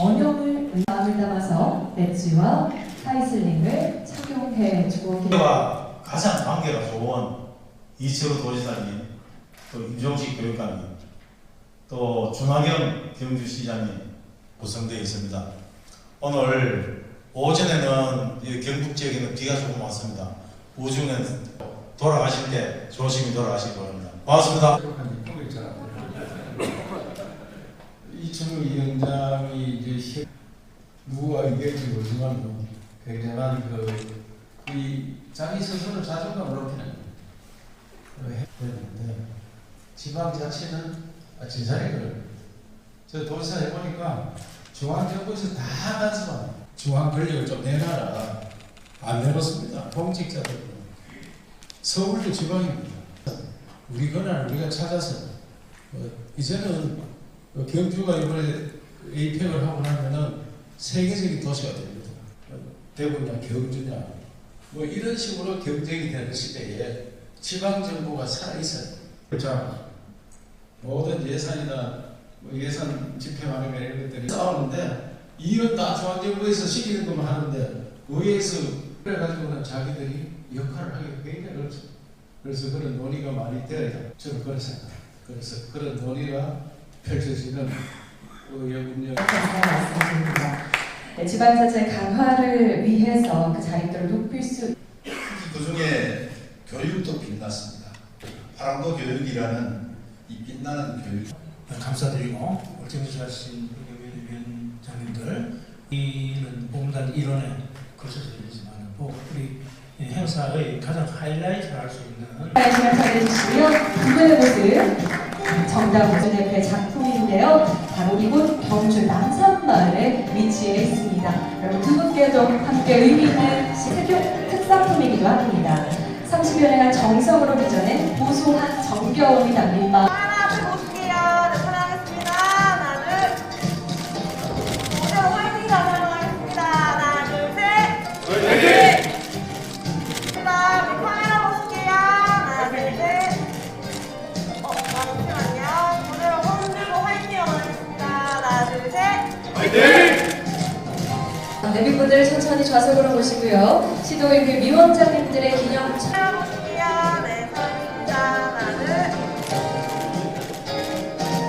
번영을 마음을 담아서 배지와 타이슬링을 착용해 주고 계십니다. 와 가장 관계가 좋은 이철우 도지사님, 또 임종식 교육감님, 또 중하경 경주시장님 구성되어 있습니다. 오늘 오전에는 이 경북 지역에는 비가 조금 왔습니다. 오중에는 돌아가실 때 조심히 돌아가시기 바랍니다. 고맙습니다. 이철우 위원장이 이제 시- 누구가 이길지 모르지만 뭐 굉장한 그, 이 자기 스스로 자존감을 높이는 해야 되는데 지방 자체는 아, 제자리를 저 도지사 해보니까 중앙정부에서 다 간섭합니다. 중앙 권력을 좀 내놔라. 안 내놓습니다. 공직자들. 서울도 지방입니다. 우리 권한을 우리가 찾아서 어, 이제는 어, 경주가 이번에 에이펙을 하고 나면은 세계적인 도시가 됩니다. 어, 대구냐 경주냐 뭐 이런 식으로 경쟁이 되는 시대에 지방 정부가 살아 있어요. 자 모든 예산이나 뭐 예산 집행하는 이런 것들이 싸우는데 이건 다 중앙정부에서 시키는 것만 하는데 의회에서 그래가지고는 자기들이 역할을 하기 굉장히 어렵죠. 그래서 그런 논의가 많이 되어야 저는 그런 생각. 그래서 그런 논의가 펼쳐지는 의회 운영. 말씀드립니다. 네, 지방자치 강화를 위해서 그 자립도를 높일 수 그 중에 교육도 빛났습니다. 파랑도 교육이라는 이 빛나는 교육. 감사드리고 정치하신 위원장님들 이는 공단 일원에 거쳐서 되지만 뭐 우리 행사의 가장 하이라이트를 할 수 있는 시간 차려주시고요. 두 번의 곳은 정답 우선협회 작품인데요. 바로 이곳 경주 남산마을에 위치해 있습니다. 여러분 두 분께도 함께 의미 있는 특유 특산품이기도 합니다. 30여 년간 정성으로 빚어낸 고소한 정겨움이 담긴 마 내비분들 천천히 좌석으로 모시고요. 시도의회 위원장님들의 기념 촬영